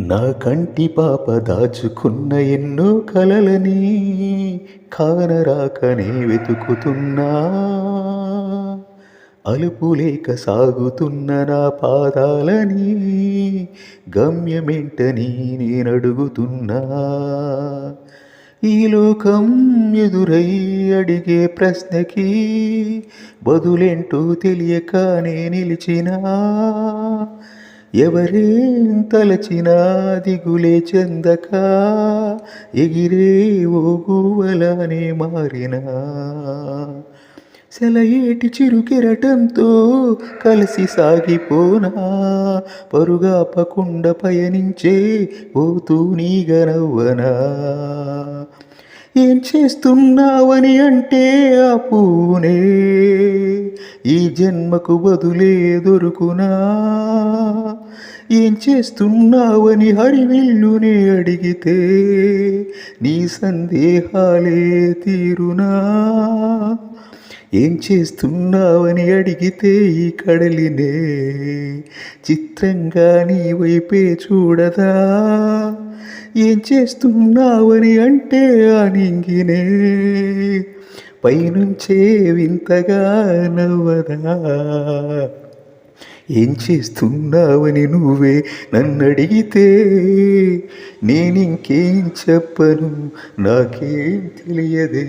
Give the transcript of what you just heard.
నా కంటి పాప దాచుకున్న ఎన్నో కలలని కానరాకనే వెతుకుతున్నా. అలుపు లేక సాగుతున్న నా పాదాలని గమ్యమేంటని నేనడుగుతున్నా. ఈ లోకం ఎదురై అడిగే ప్రశ్నకి బదులేంటో తెలియకనే నిలిచినా. ఎవరేం తలచినా దిగులే చెందక ఎగిరే ఓ గువ్వలానే మారినా. సెలయేటి చిరుకెరటంతో కలిసి సాగిపోనా పరుగాపకుండా పయనించే పోతూ నీగనవ్వనా ఏం చేస్తున్నావని అంటే ఆ పూనే ఈ జన్మకు బదులే దొరుకునా? ఏం చేస్తున్నావని హరివిల్లునే అడిగితే నీ సందేహాలే తీరునా? ఏం చేస్తున్నావని అడిగితే ఈ కడలినే చిత్రంగా నీ వైపే చూడదా? ఏం చేస్తున్నావని అంటే ఆ నింగినే పైనుంచే వింతగా నవ్వదా? ఏం చేస్తున్నావని నువ్వే నన్ను అడిగితే నేనింకేం చెప్పను నాకేం తెలియదే?